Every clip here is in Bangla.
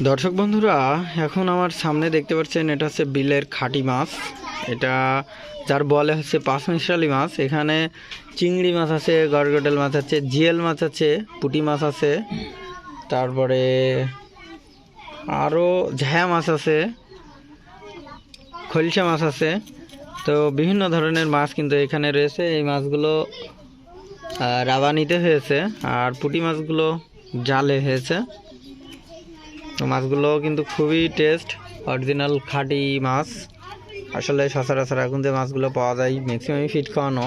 দর্শক বন্ধুরা, এখন আমার সামনে দেখতে পাচ্ছেন, এটা হচ্ছে বিলের খাটি মাছ। এটা যার বলে হচ্ছে পাঁচ মিশালি মাছ। এখানে চিংড়ি মাছ আছে গরগডেল মাছ আছে, জিয়েল মাছ আছে, পুটি মাছ আছে। তারপরে আরও ঝায়া মাছ আছে খলসা মাছ আছে। তো বিভিন্ন ধরনের মাছ কিন্তু এখানে রয়েছে। এই মাছগুলো রাবানিতে হয়েছে, আর পুঁটি মাছগুলো জালে হয়েছে। মাছগুলো কিন্তু খুবই টেস্ট অরিজিনাল খাঁটি মাছ। আসলে সচরাচর এখন যে মাছগুলো পাওয়া যায় ম্যাক্সিমামই ফিট খাওয়ানো।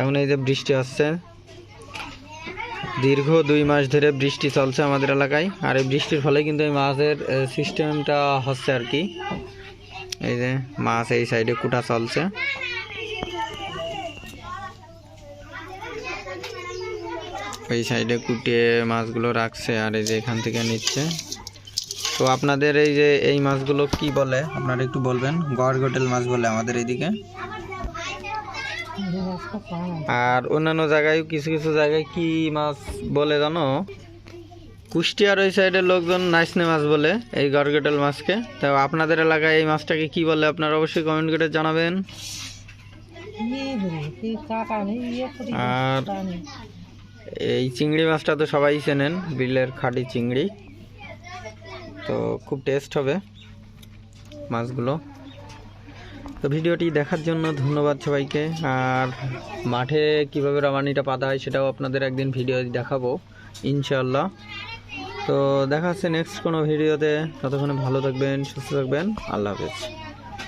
এখন এই যে বৃষ্টি আসছে। দীর্ঘ দুই মাস ধরে বৃষ্টি চলছে আমাদের এলাকায়। আর এই বৃষ্টির ফলে কিন্তু এই মাছের সিস্টেমটা হচ্ছে আর কি। এই যে মাছ এই সাইডে কুটা চলছে। এই সাইডে কুটিয়ে মাছগুলো রাখছে আর এই যে এখান থেকে নিচ্ছে। তো আপনাদের এই যে এই মাছগুলো কি বলে? আপনারা একটু বলবেন। গড়গটেল মাছ বলে আমাদের এইদিকে আর অন্যান্য জায়গায় কিছু কিছু জায়গায় কি মাছ বলে জানো? কুষ্টিয়ার ওই সাইডের লোকজন নাইসনে মাছ বলে এই গড়গটেল মাছকে। তো আপনাদের এলাকায় এই মাছটাকে কি বলে আপনারা অবশ্যই কমেন্ট করে জানাবেন। আর এই চিংড়ি মাছটা তো সবাই চেনেন, বিলের খাঁটি চিংড়ি। তো খুব টেস্ট হবে মাছগুলো। তো ভিডিওটি দেখার জন্য ধন্যবাদ সবাইকে। আর মাঠে কীভাবে রামানিটা পাতা হয় সেটাও আপনাদের একদিন ভিডিও দেখাবো ইনশাল্লাহ তো দেখা হচ্ছে নেক্সট কোনো ভিডিওতে ততক্ষণে ভালো থাকবেন, সুস্থ থাকবেন। আল্লাহ হাফেজ।